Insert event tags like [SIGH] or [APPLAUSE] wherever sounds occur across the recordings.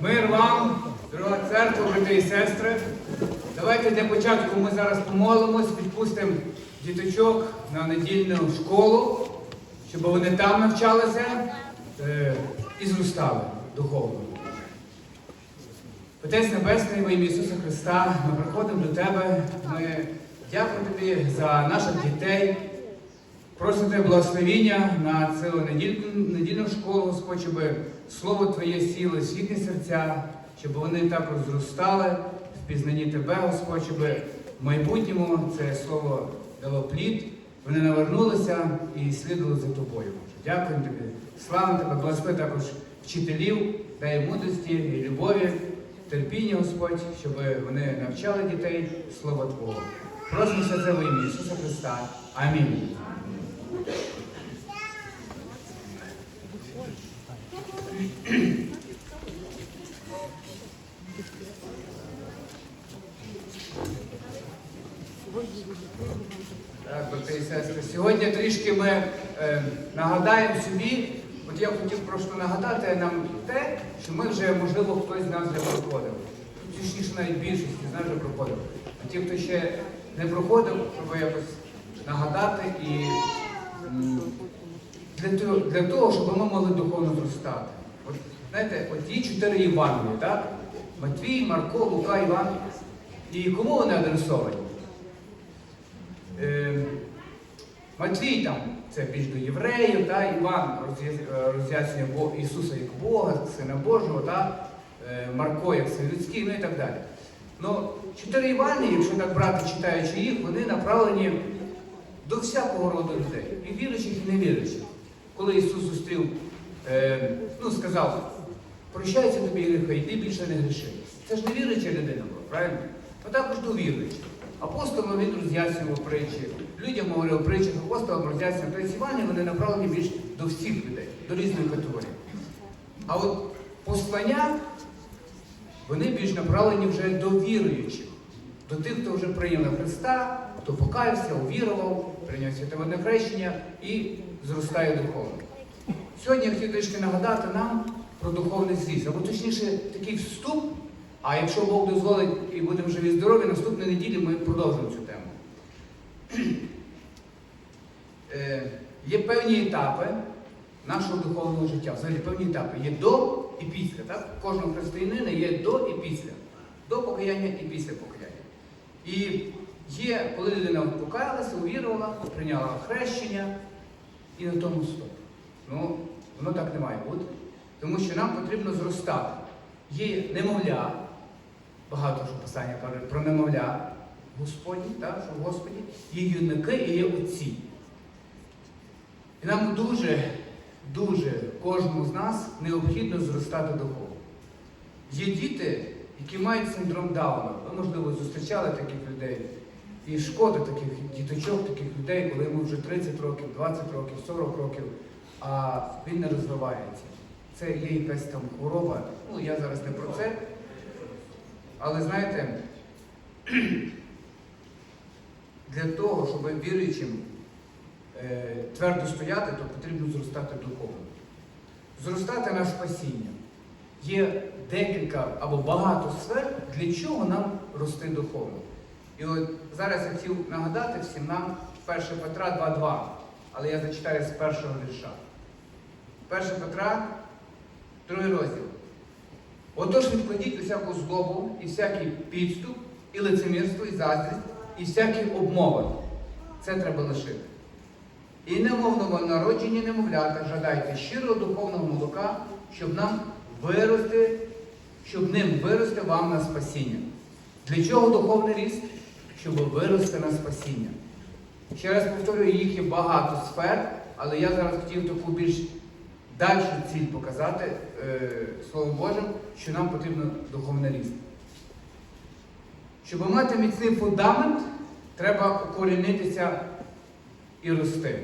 Мир вам, дорога церква, брати і сестри. Давайте для початку ми зараз помолимось, відпустимо діточок на недільну школу, щоб вони там навчалися е, і зростали духовно. Отець Небесний, во ім'я Ісуса Христа, ми приходимо до Тебе. Ми дякуємо Тобі за наших дітей. Просимо Тебе благословіння на недільну, недільну школу, Господь, щоб Слово Твоє сіло їхні серця, щоб вони також зростали в пізнанні Тебе, Господь, щоб в майбутньому це слово дало плід, вони навернулися і слідували за тобою. Дякуємо тобі. Слава Тебе, благослови також вчителів, дай мудрості і любові, терпіння, Господь, щоб вони навчали дітей Слова Твого. Просимо все це в ім'я Ісуса Христа. Амінь. Так, брати і сестри, сьогодні трішки ми е, нагадаємо собі, от я хотів просто нагадати нам те, що ми вже, можливо, хтось з нас вже проходив. Точніше, навіть більшість з нас вже проходив. А ті, хто ще не проходив, щоб якось нагадати і для, того, для того, щоб ми могли духовно зростати. От, знаєте, от є чотири Євангелії, так? Матвій, Марко, Лука, Іван. І кому вони адресовані? Е, Матвій там це більш до євреїв, та, Іван е, роз'яснює Ісуса як Бога, Сина Божого, та, е, Марко як син людський, ну і так далі. Ну, чотири Івани, якщо так брати, читаючи їх, вони направлені до всякого роду людей, і віруючих, і невіруючих. Коли Ісус зустрів, е, ну, сказав, прощаються тобі гріхи, йди більше не гріши. Це ж не віруюча людина була, правильно? А також до віруючих. Апостолам він роз'яснював притчі, людям говорив притчі, апостолам роз'яснював. Тобто Івані вони направлені більш до всіх людей, до різних категорій. А от послання, вони більш направлені вже до віруючих, до тих, хто вже прийняв Христа, хто покаявся, увірував, прийняв святоводне хрещення і зростає духовно. Сьогодні я хотів трішки нагадати нам про духовний зріст, або точніше такий вступ. А якщо Бог дозволить і будемо живі здорові, наступної неділі ми продовжимо цю [CLEARS THROAT] Є певні етапи нашого духовного життя. Взагалі певні етапи. Є до і після. Так? Кожного християнина є до і після. До покаяння і після покаяння. І є, коли людина покаялася, увірувала, прийняла хрещення і на тому стоп. Ну, воно так не має бути. Тому що нам потрібно зростати. Є немовля, багато що писання каже про немовля Господні, так, що в Господі, є юнаки і є отці. І нам дуже, дуже кожному з нас необхідно зростати духовно. Є діти, які мають синдром Дауна. Ви, можливо, зустрічали таких людей. І шкода таких діточок, таких людей, коли йому вже 30 років, 20 років, 40 років, а він не розвивається. Це є якась там хвороба. Ну, я зараз не про це. Але знаєте, для того, щоб віруючим е, твердо стояти, то потрібно зростати духовно. Зростати на спасіння. Є декілька або багато сфер, для чого нам рости духовно. І от зараз я хотів нагадати всім нам 1 Петра 2.2, але я зачитаю з першого вірша. 1 Петра, другий розділ. Отож відкладіть усяку злобу, і всякий підступ, і лицемірство, і заздрість, і всякі обмови. Це треба лишити. І немовного народження немовлята жадайте щирого духовного молока, щоб нам вирости, щоб ним вирости вам на спасіння. Для чого духовний ріст? Щоб вирости на спасіння. Ще раз повторюю, їх є багато сфер, але я зараз хотів таку більш дальшу ціль показати е, Словом Божим, що нам потрібно духовний ріст. Щоб мати міцний фундамент, треба укорінитися і рости.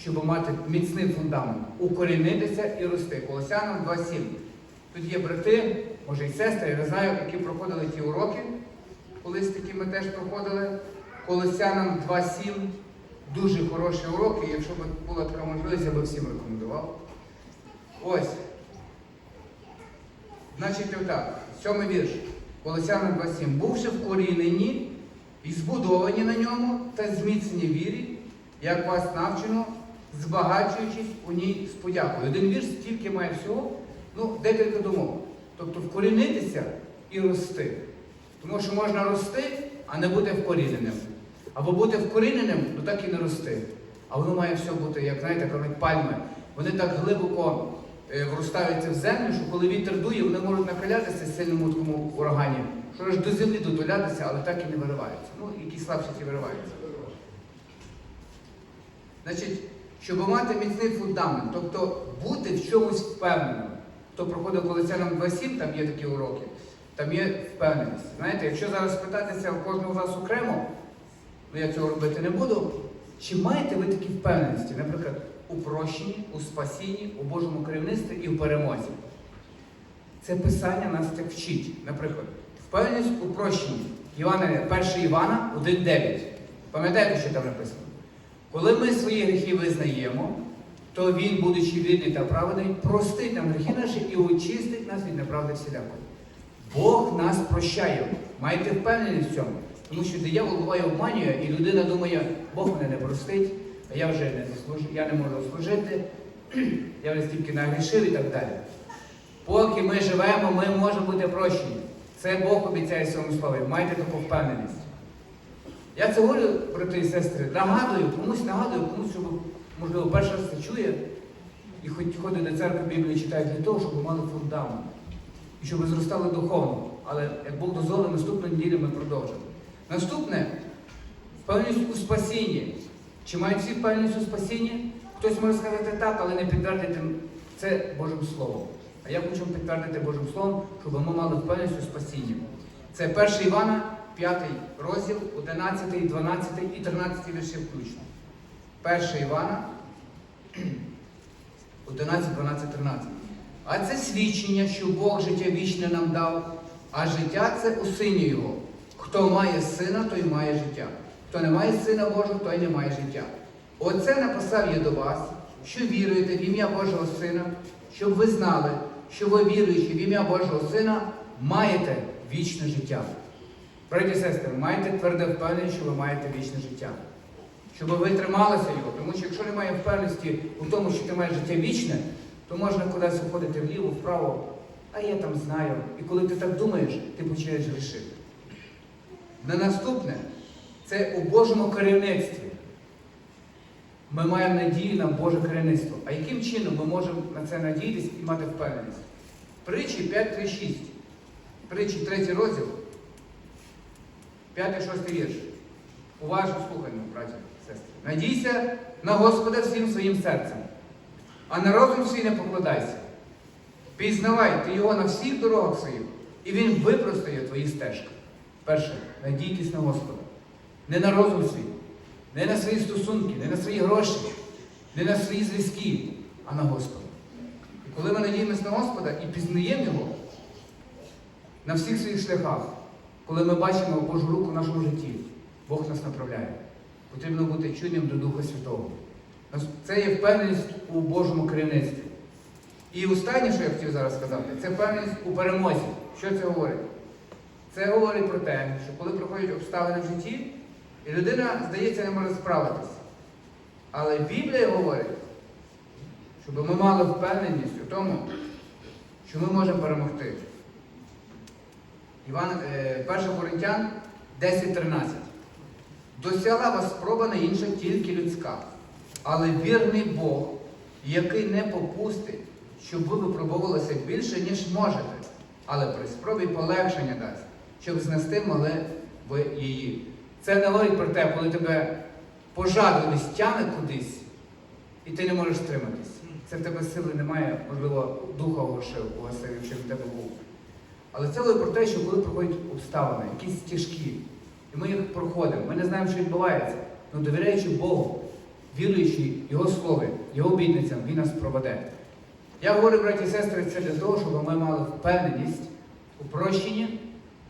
Щоб мати міцний фундамент, укорінитися і рости. Колосянам 2.7. Тут є брати, може і сестри, я не знаю, які проходили ті уроки. Колись такі ми теж проходили. Колосянам 2.7. Дуже хороші уроки. Якщо б була така можливість, я би всім рекомендував. Ось. Значить, отак, сьомий вірш. Колосянам 2.7. Бувши вкорінені і збудовані на ньому та зміцнені вірі, як вас навчено, збагачуючись у ній з подякою. Один вірш стільки має всього, ну, декілька думок. Тобто вкорінитися і рости. Тому що можна рости, а не бути вкоріненим. Або бути вкоріненим, ну так і не рости. А воно має все бути, як знаєте, кажуть, пальми. Вони так глибоко вростаються в землю, що коли вітер дує, вони можуть накалятися в сильному такому урагані, що аж до землі дотулятися, але так і не вириваються. Ну, які слабші ті вириваються. Значить, щоб мати міцний фундамент, тобто бути в чомусь впевненим. Хто проходив Колесянам 2.7, там є такі уроки, там є впевненість. Знаєте, якщо зараз спитатися в кожного з вас окремо, ну я цього робити не буду, чи маєте ви такі впевненості, наприклад, у прощенні, у спасінні, у Божому керівництві і в перемозі? Це писання нас так вчить. Наприклад, впевненість у прощенні. Івана, 1 Івана 1.9. Пам'ятаєте, що там написано? Коли ми свої гріхи визнаємо, то Він, будучи вірний та праведний, простить нам гріхи наші і очистить нас від неправди всілякої. Бог нас прощає. Маєте впевненість в цьому. Тому що диявол буває обманює, і людина думає, Бог мене не простить, я вже не заслужу, я не можу служити, [CLEARS THROAT] я вже стільки нагрішив і так далі. Поки ми живемо, ми можемо бути прощені. Це Бог обіцяє своєму слові. Майте таку впевненість. Я це говорю, брати і сестри, нагадую, комусь нагадую, комусь, щоб, можливо, перший раз це чує і хоч ходить до церкви Біблії читає для того, щоб мали фундамент. І щоб зростали духовно. Але як Бог дозволить, наступної неділі ми продовжимо. Наступне впевненість у спасінні. Чи мають всі впевненість у спасінні? Хтось може сказати так, але не підтвердити це Божим Словом. А я хочу підтвердити Божим Словом, щоб ми мали впевненість у спасінні. Це 1 Івана, 5 розділ, 11, 12 і 13 вірші включно. 1 Івана, 11, 12, 13. А це свідчення, що Бог життя вічне нам дав, а життя це у сині Його. Хто має сина, той має життя. Хто не має сина Божого, той не має життя. Оце написав я до вас, що віруєте в ім'я Божого Сина, щоб ви знали, що ви віруючи в ім'я Божого Сина, маєте вічне життя. Браті і сестри, маєте тверде впевненість, що ви маєте вічне життя. Щоб ви трималися його. Тому що якщо немає впевненості у тому, що ти маєш життя вічне, то можна кудись уходити вліво, вправо, а я там знаю. І коли ти так думаєш, ти починаєш грішити. На наступне це у Божому керівництві. Ми маємо надію на Боже керівництво. А яким чином ми можемо на це надіятися і мати впевненість? Притчі 5.3.6. Притчі 3 розділ. 5-6 вірш. Уважно слухаємо, браті сестри. Надійся на Господа всім своїм серцем, а на розум свій не покладайся. Пізнавай ти його на всіх дорогах своїх, і він випростає твої стежки. Перше, надійтесь на Господа. Не на розум свій, не на свої стосунки, не на свої гроші, не на свої зв'язки, а на Господа. І коли ми надіємося на Господа і пізнаємо Його на всіх своїх шляхах, коли ми бачимо Божу руку в нашому житті, Бог нас направляє. Потрібно бути чуйним до Духа Святого. Це є впевненість у Божому керівництві. І останнє, що я хотів зараз сказати, це впевненість у перемозі. Що це говорить? Це говорить про те, що коли проходять обставини в житті, і людина, здається, не може справитися. Але Біблія говорить, щоб ми мали впевненість у тому, що ми можемо перемогти. Іван, е, 1 Коринтян 10.13. Досягла вас спроба не інша тільки людська, але вірний Бог, який не попустить, щоб ви випробувалися більше, ніж можете, але при спробі полегшення дасть, щоб знести могли ви її. Це не говорить про те, коли тебе пожадливість тягне кудись, і ти не можеш стриматись. Це в тебе сили немає, можливо, духа угошив, угасив, якщо в тебе був. Але це говорить про те, що коли проходять обставини, якісь тяжкі, і ми їх проходимо, ми не знаємо, що відбувається. але довіряючи Богу, віруючи Його Слові, Його обітницям, Він нас проведе. Я говорю, браті і сестри, це для того, щоб ми мали впевненість у прощенні,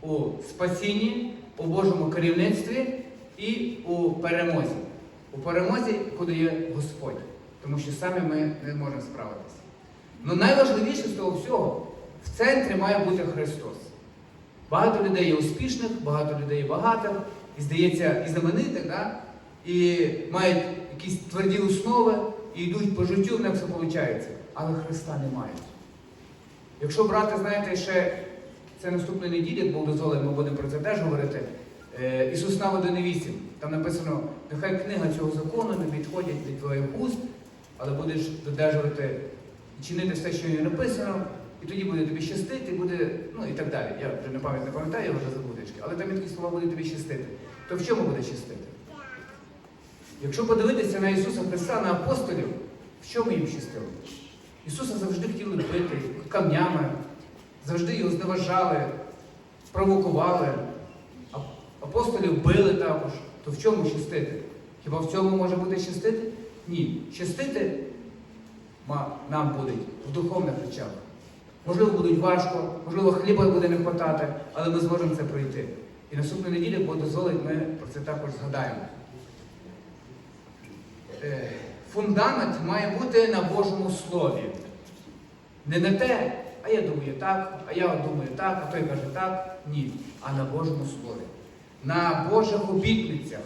у спасінні, у Божому керівництві і у перемозі. У перемозі, куди є Господь. Тому що самі ми не можемо справитися. Ну найважливіше з того всього В центрі має бути Христос. Багато людей є успішних, багато людей є багатих, і здається, і знаменитих, да? і мають якісь тверді основи, і йдуть по життю, в них все виходить. Але Христа не мають. Якщо брати, знаєте, ще це наступної неділі, Бог дозволить, ми будемо про це теж говорити. Е, Ісус на 1.8. Там написано, нехай книга цього закону не відходять від твоїх уст, але будеш додержувати і чинити все, що є написано, і тоді буде тобі щастити, буде, ну і так далі. Я вже не пам'ятаю, не пам'ятаю, я вже забудечки, але там такі слова буде тобі щастити. То в чому буде щастити? Якщо подивитися на Ісуса Христа, на апостолів, в чому їм щастило? Ісуса завжди хотіли бити камнями, завжди його зневажали, провокували. Апостолів били також. То в чому щастити? Хіба в цьому може бути щастити? Ні. Щастити нам буде в духовних речах. Можливо, будуть важко, можливо, хліба буде не хватати, але ми зможемо це пройти. І наступної неділі, бо дозволить, ми про це також згадаємо. Е, Фундамент має бути на Божому Слові. Не на те, а я думаю так, а я думаю так, а той каже так. Ні. А на Божому Слові. На Божих обітницях,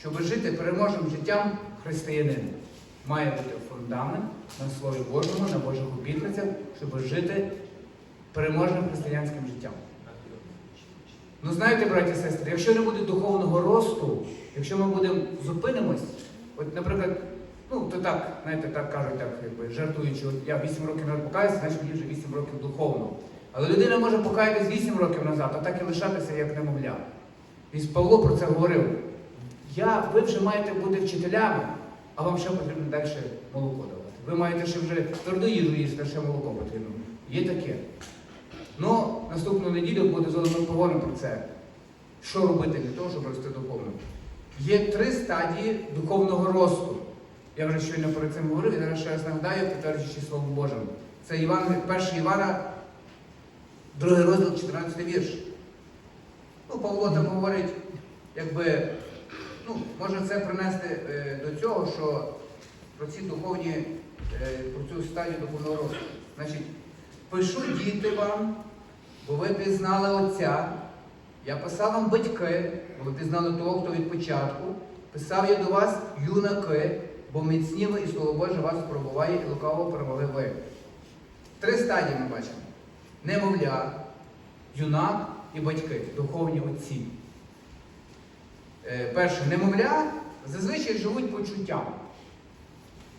щоб жити переможним життям християнина. Має бути фундамент на Слові Божому, на Божих обітницях, щоб жити переможним християнським життям. Ну знаєте, браті і сестри, якщо не буде духовного росту, якщо ми будемо зупинимось, от, наприклад, ну то так, знаєте, так кажуть, так якби жартуючи, от я 8 років назад покаюся, значить мені вже 8 років духовно. Але людина може покаятись 8 років назад, а так і лишатися як немовля. І Павло про це говорив. Я, ви вже маєте бути вчителями, а вам ще потрібно далі молоко давати. Ви маєте ще вже тверду їжу їсти, ще молоко потрібно. Є таке. Ну, наступну неділю буде ми поговоримо про це. Що робити для того, щоб рости духовно? Є три стадії духовного росту. Я вже щойно перед цим говорив, і зараз ще раз нагадаю, підтверджуючи Словом Божим. Це Іван, 1 Івана, другий розділ, 14 вірш. Ну, Павло там говорить, якби, ну, може це принести е, до цього, що про ці духовні, е, про цю стадію духовного росту. Значить, пишу діти вам, бо ви пізнали Отця. Я писав вам батьки, бо ви пізнали того, хто від початку. Писав я до вас юнаки, бо міцні ви і Слово Боже вас пробуває і лукаво перемогли ви. Три стадії ми бачимо: немовля, юнак і батьки, духовні отці. Е, Перше, немовля зазвичай живуть почуттям.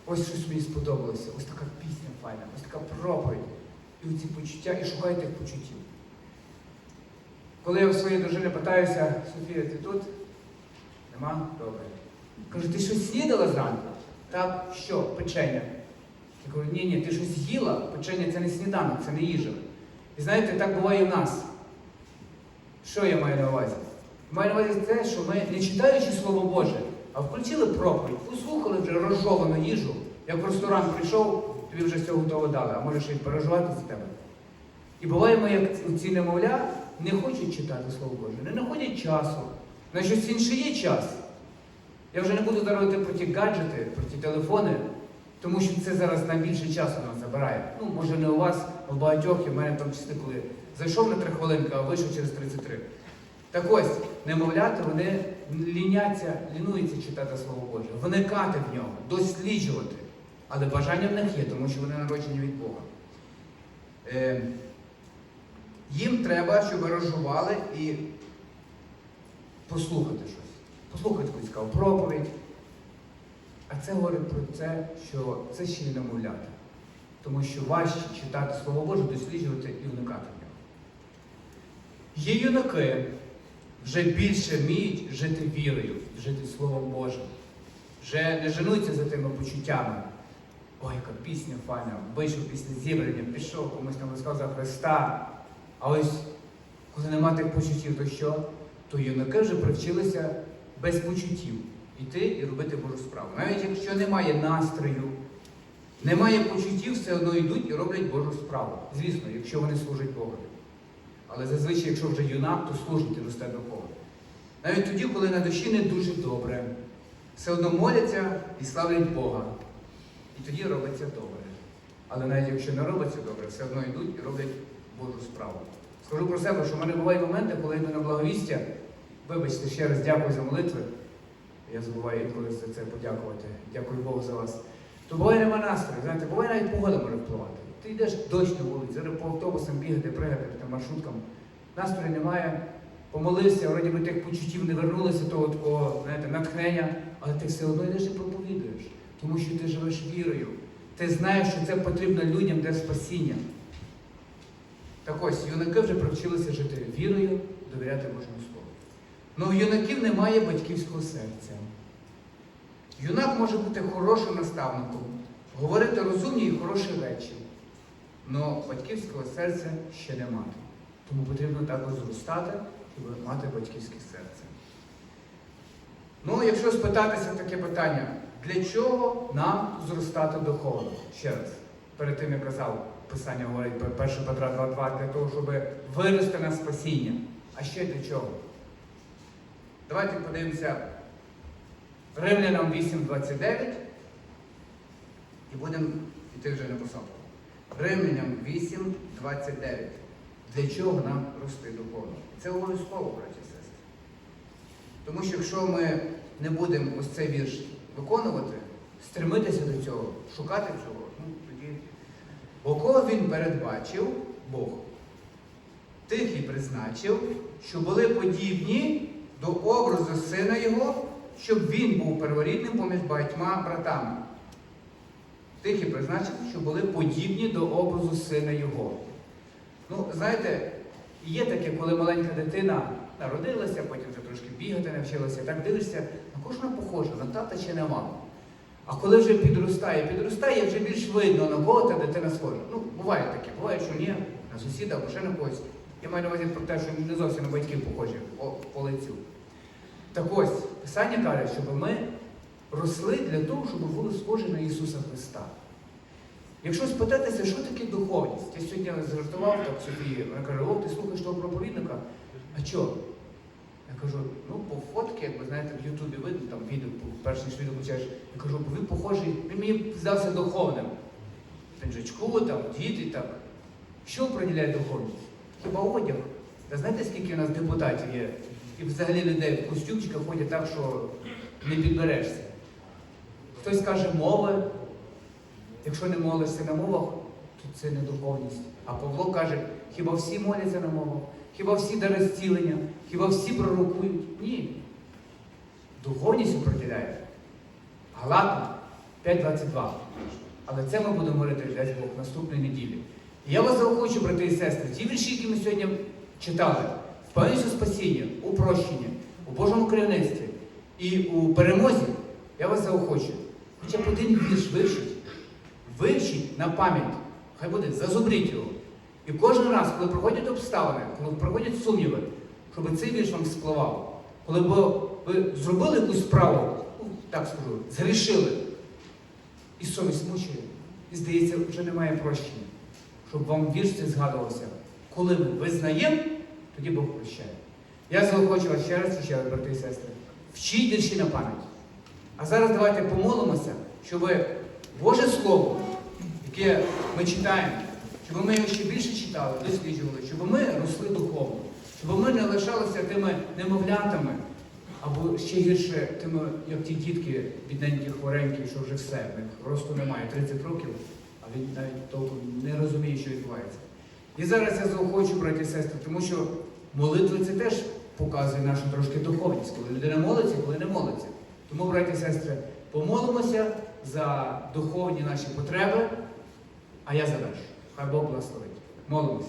Ось щось мені сподобалося, ось така пісня файна, ось така проповідь. І оці почуття, і шукаю тих почуттів. Коли я у своєї дружини питаюся, Софія, ти тут? Нема? Добре. Кажу, ти щось снідала зранку? Так, що, печення? Я кажу, ні, ні, ти щось їла, печення це не сніданок, це не їжа. І знаєте, так буває і в нас. Що я маю на увазі? Маю на увазі те, що ми, не читаючи Слово Боже, а включили проповідь, послухали вже розжовану їжу, як в ресторан прийшов, тобі вже все готово дали, а може ще й переживати за тебе. І буває, ми, як ці немовля, не хочуть читати Слово Боже, не знаходять часу. На щось інше є час. Я вже не буду дарувати про ті гаджети, про ті телефони, тому що це зараз найбільше часу нас забирає. Ну, може не у вас, а в багатьох, і в мене в тому числі, коли зайшов на три хвилинки, а вийшов через 33. Так ось, немовляти, вони ліняться, лінуються читати Слово Боже, вникати в нього, досліджувати. Але бажання в них є, тому що вони народжені від Бога. Е, їм треба, щоб розжували і послухати щось. Послухати цікаву проповідь. А це говорить про те, що це ще не намовляти. Тому що важче читати Слово Боже, досліджувати і уникати нього. Є юнаки, вже більше вміють жити вірою, жити Словом Божим. Вже не женуться за тими почуттями. Ой, яка пісня файна, вийшов після зібрання, пішов, комусь там розказав за Христа. А ось коли нема тих почуттів, то що? То юнаки вже привчилися без почуттів йти і робити Божу справу. Навіть якщо немає настрою, немає почуттів, все одно йдуть і роблять Божу справу. Звісно, якщо вони служать Богу. Але зазвичай, якщо вже юнак, то служить і росте до Бога. Навіть тоді, коли на душі не дуже добре, все одно моляться і славлять Бога. І тоді робиться добре. Але навіть якщо не робиться добре, все одно йдуть і роблять Божу справу. Скажу про себе, що в мене бувають моменти, коли йду на благовістя. Вибачте, ще раз дякую за молитви. Я забуваю інколи за це подякувати. Дякую Богу за вас. То буває нема настрою, знаєте, буває навіть погода може впливати. Ти йдеш дощ на вулиці, по автобусам бігати, пригати, там, маршруткам. Настрою немає. Помолився, вроді би тих почуттів не вернулося, того такого, знаєте, натхнення, але ти все одно йдеш і проповідуєш, тому що ти живеш вірою. Ти знаєш, що це потрібно людям для спасіння. Так ось, юнаки вже привчилися жити вірою, довіряти Божому Слову. Ну в юнаків немає батьківського серця. Юнак може бути хорошим наставником, говорити розумні і хороші речі, але батьківського серця ще не мати. Тому потрібно також зростати і мати батьківське серце. Ну, якщо спитатися таке питання, для чого нам зростати духовно? Ще раз, перед тим я казав, Писання говорить 1 Петра 2.2, для того, щоб вирости на спасіння. А ще для чого? Давайте подивимося Римлянам 8.29 і будемо йти вже на посадку. Римлянам 8.29. Для чого нам рости духовно? Це обов'язково, браті і сестри. Тому що якщо ми не будемо ось цей вірш виконувати, стремитися до цього, шукати цього, ну тоді. Бо кого він передбачив, Бог, тих і призначив, що були подібні до образу сина його, щоб він був перворідним поміж багатьма братами. Тих і призначив, що були подібні до образу сина його. Ну, знаєте, є таке, коли маленька дитина народилася, потім вже трошки бігати навчилася, так дивишся, на кожна похожа, на тата чи на маму. А коли вже підростає, підростає, вже більш видно, на кого та дитина схожа. Ну, буває таке, буває, що ні, на сусіда або ще на когось. Я маю на увазі про те, що не зовсім на батьків похожі по, по лицю. Так ось, Писання каже, щоб ми росли для того, щоб були схожі на Ісуса Христа. Якщо спитатися, що таке духовність, я сьогодні зажартував так собі, вона каже, о, ти слухаєш того проповідника, а чого? Я кажу, ну по фотки, як ви знаєте, в Ютубі видно, там відео, перш ніж відео включаєш, я кажу, бо він похожий, він мені здався духовним. Пінжачку, там, діти, так. Що определяє духовність? Хіба одяг? Та знаєте, скільки у нас депутатів є? І взагалі людей в костюмчиках ходять так, що не підберешся. Хтось каже мови. Якщо не молишся на мовах, то це не духовність. А Павло каже, хіба всі моляться на мовах? Хіба всі дари зцілення? Хіба всі пророкують? Ні. Духовність определяє. Галатна 5.22. Але це ми будемо говорити, дасть Бог, наступної неділі. Я вас заохочу, брати і сестри, ті вірші, які ми сьогодні читали, впевненість у спасіння, у прощенні, у Божому керівництві і у перемозі, я вас заохочу. Хоча б один вірш вивчіть, вивчіть на пам'ять, хай буде, зазубріть його. І кожен раз, коли проходять обставини, коли проходять сумніви, щоб цей вірш вам спливав. Коли б ви зробили якусь справу, ну, так скажу, згрішили, і совість мучує, і здається, вже немає прощення. Щоб вам вірш цей згадувався. Коли ми визнаємо, тоді Бог прощає. Я заохочу вас ще раз, ще раз, брати і сестри, вчіть вірші на пам'ять. А зараз давайте помолимося, щоб Боже Слово, яке ми читаємо, щоб ми його ще більше читали, досліджували, щоб ми росли духовно, щоб ми не лишалися тими немовлятами, або ще гірше тими, як ті дітки, бідненькі, хворенькі, що вже все, росту немає, 30 років, він навіть толком не розуміє, що відбувається. І зараз я заохочу, браті і сестри, тому що молитва це теж показує нашу трошки духовність, коли людина молиться, коли не молиться. Тому, браті і сестри, помолимося за духовні наші потреби, а я завершу. Хай Бог благословить. Молимося.